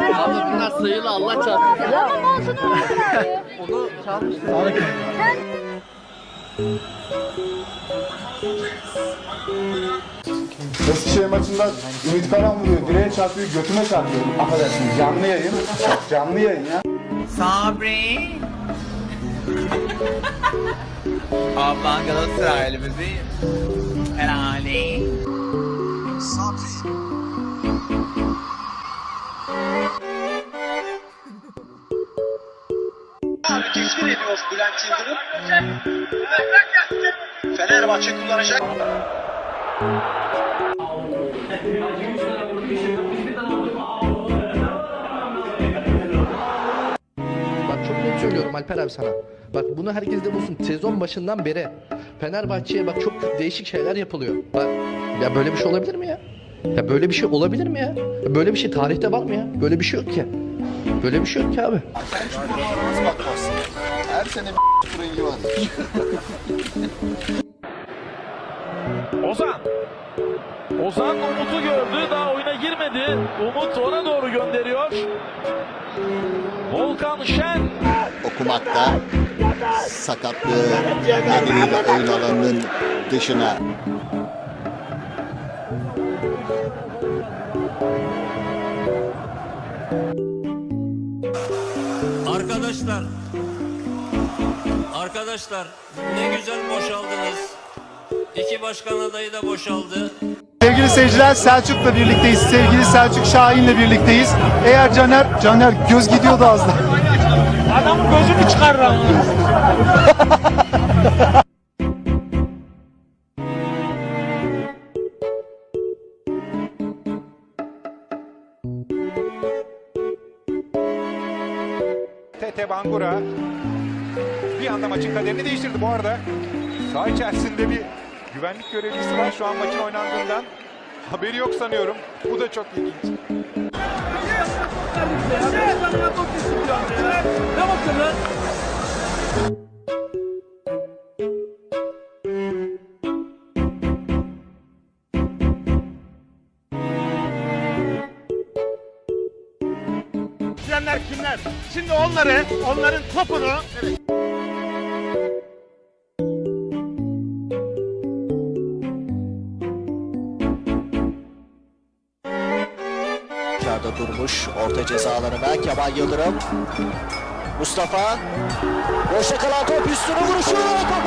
Ben aldım. Bunlar sayılı Allah çarpsın. Ama montunu verdiler. Onu çalmışlar. Eskişehir maçında Ümit Karan vuruyor, direğe çarpıyor, götüme çarpıyor. Affedersiniz canlı yayın. Canlı yayın ya. Sabri. Ablan Galatasaraylımızı. Herhalde. Abi tesbir ediyoruz Bülent Yıldırım. Fenerbahçe kullanacak. Bak çok net söylüyorum Alper abi sana. Bak bunu herkes de bulsun. Sezon başından beri Fenerbahçe'ye bak çok değişik şeyler yapılıyor. Bak ya böyle bir şey olabilir mi ya? Ya böyle bir şey olabilir mi ya? Ya Böyle bir şey tarihte var mı ya? Böyle bir şey yok ki. Böyle bir şey yok ki abi. Her sene bir rengi var. Ozan. Ozan Umut'u gördü. Daha oyuna girmedi. Umut ona doğru gönderiyor. Volkan Şen. okumakta sakatlığı nedeniyle oyun alanının dışına Arkadaşlar, arkadaşlar ne güzel boşaldınız. İki başkan adayı da boşaldı. Sevgili seyirciler Selçuk'la birlikteyiz. Sevgili Selçuk Şahin'le birlikteyiz. Eğer Caner, Caner göz gidiyordu az da. Adamın gözünü çıkarır. Tete Bangura bir anda maçın kaderini değiştirdi bu arada. Saha içerisinde bir güvenlik görevlisi var şu an maçın oynandığından. Haberi yok sanıyorum. Bu da çok ilginç. Bitirenler kimler? Şimdi onları, onların topunu dışarıda durmuş orta ceza alanına Kemal Yıldırım Mustafa boşa kalan top üstüne vuruşu top